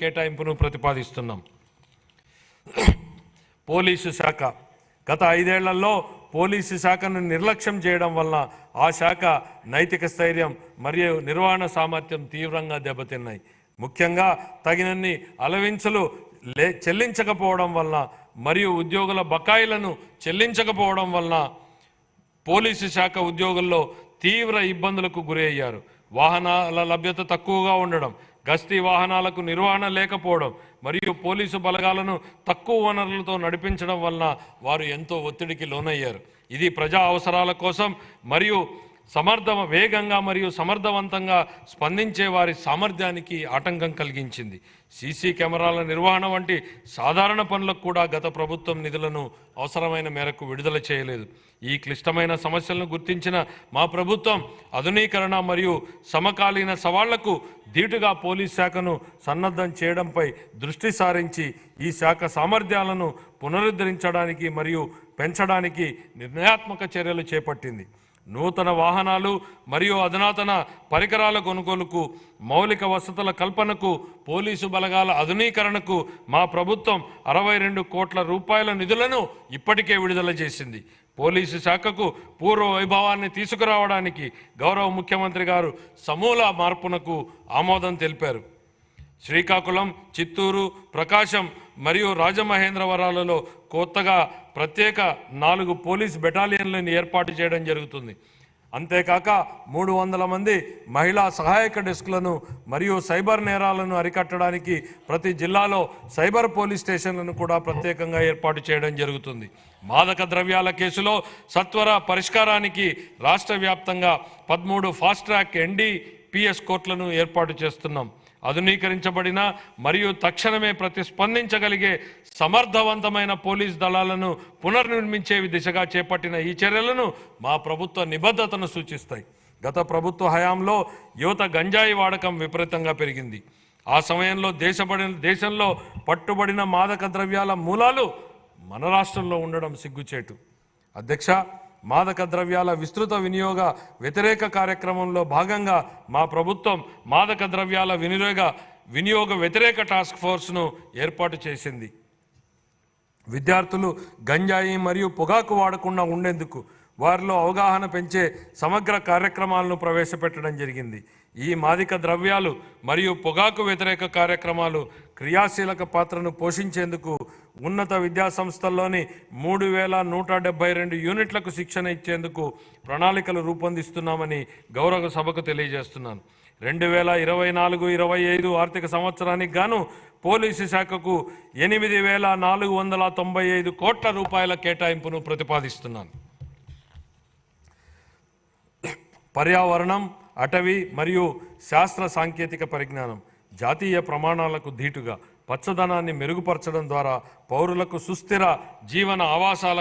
కేటాయింపును ప్రతిపాదిస్తున్నాం. పోలీసు శాఖ. గత ఐదేళ్ళలో పోలీసు శాఖను నిర్లక్ష్యం చేయడం వల్ల ఆ శాఖ నైతిక స్థైర్యం మరియు నిర్వహణ సామర్థ్యం తీవ్రంగా దెబ్బతిన్నాయి. ముఖ్యంగా తగినన్ని అలవించలు లే చెల్లించకపోవడం వలన మరియు ఉద్యోగుల బకాయిలను చెల్లించకపోవడం వలన పోలీసు శాఖ ఉద్యోగుల్లో తీవ్ర ఇబ్బందులకు గురయ్యారు. వాహనాల లభ్యత తక్కువగా ఉండడం గస్తీ వాహనాలకు నిర్వహణ లేకపోవడం మరియు పోలీసు బలగాలను తక్కువ వనరులతో నడిపించడం వలన వారు ఎంతో ఒత్తిడికి లోనయ్యారు. ఇది ప్రజా అవసరాల కోసం మరియు సమర్థ వేగంగా మరియు సమర్థవంతంగా స్పందించే వారి సామర్థ్యానికి ఆటంకం కలిగించింది. సీసీ కెమెరాల నిర్వహణ వంటి సాధారణ పనులకు కూడా గత ప్రభుత్వం నిధులను అవసరమైన మేరకు విడుదల చేయలేదు. ఈ క్లిష్టమైన సమస్యలను గుర్తించిన మా ప్రభుత్వం ఆధునీకరణ మరియు సమకాలీన సవాళ్ళకు ధీటుగా పోలీస్ శాఖను సన్నద్ధం చేయడంపై దృష్టి సారించి ఈ శాఖ సామర్థ్యాలను పునరుద్ధరించడానికి మరియు పెంచడానికి నిర్ణయాత్మక చర్యలు చేపట్టింది. నూతన వాహనాలు మరియు అధునాతన పరికరాల కొనుగోలుకు మౌలిక వసతుల కల్పనకు పోలీసు బలగాల ఆధునీకరణకు మా ప్రభుత్వం అరవై రెండు కోట్ల రూపాయల నిధులను ఇప్పటికే విడుదల చేసింది. పోలీసు శాఖకు పూర్వ వైభవాన్ని తీసుకురావడానికి గౌరవ ముఖ్యమంత్రి గారు సమూల మార్పునకు ఆమోదం తెలిపారు. శ్రీకాకుళం చిత్తూరు ప్రకాశం మరియు రాజమహేంద్రవరాలలో కొత్తగా ప్రత్యేక నాలుగు పోలీస్ బెటాలియన్లను ఏర్పాటు చేయడం జరుగుతుంది. అంతేకాక మూడు వందల మంది మహిళా సహాయక డెస్క్లను మరియు సైబర్ నేరాలను అరికట్టడానికి ప్రతి జిల్లాలో సైబర్ పోలీస్ స్టేషన్లను కూడా ప్రత్యేకంగా ఏర్పాటు చేయడం జరుగుతుంది. మాదక ద్రవ్యాల కేసులో సత్వర పరిష్కారానికి రాష్ట్ర వ్యాప్తంగా పదమూడు ఫాస్ట్ ట్రాక్ ఎన్డీపీఎస్ కోర్టులను ఏర్పాటు చేస్తున్నాం. ఆధునీకరించబడిన మరియు తక్షణమే ప్రతిస్పందించగలిగే సమర్థవంతమైన పోలీస్ దళాలను పునర్నిర్మించే దిశగా చేపట్టిన ఈ చర్యలను మా ప్రభుత్వ నిబద్ధతను సూచిస్తాయి. గత ప్రభుత్వ హయాంలో యువత గంజాయి వాడకం విపరీతంగా పెరిగింది. ఆ సమయంలో దేశపడిన దేశంలో పట్టుబడిన మాదక ద్రవ్యాల మూలాలు మన రాష్ట్రంలో ఉండడం సిగ్గుచేటు. అధ్యక్ష మాదక ద్రవ్యాల విస్తృత వినియోగ వ్యతిరేక కార్యక్రమంలో భాగంగా మా ప్రభుత్వం మాదక ద్రవ్యాల వినియోగ వినియోగ వ్యతిరేక టాస్క్ ఫోర్స్ను ఏర్పాటు చేసింది. విద్యార్థులు గంజాయి మరియు పొగాకు వాడకుండా ఉండేందుకు వారిలో అవగాహన పెంచే సమగ్ర కార్యక్రమాలను ప్రవేశపెట్టడం జరిగింది. ఈ మాదిక ద్రవ్యాలు మరియు పొగాకు వ్యతిరేక కార్యక్రమాలు క్రియాశీలక పాత్రను పోషించేందుకు ఉన్నత విద్యా సంస్థల్లోని మూడు వేల నూట డెబ్బై రెండు యూనిట్లకు శిక్షణ ఇచ్చేందుకు ప్రణాళికలు రూపొందిస్తున్నామని గౌరవ సభకు తెలియజేస్తున్నాను. రెండు వేల ఇరవై నాలుగు ఇరవై ఐదు ఆర్థిక సంవత్సరానికి గాను పోలీసు శాఖకు ఎనిమిది వేల నాలుగు వందల తొంభై ఐదు కోట్ల రూపాయల కేటాయింపును ప్రతిపాదిస్తున్నాను. పర్యావరణం అటవీ మరియు శాస్త్ర సాంకేతిక పరిజ్ఞానం జాతీయ ప్రమాణాలకు ధీటుగా పచ్చదనాన్ని మెరుగుపరచడం ద్వారా పౌరులకు సుస్థిర జీవన ఆవాసాల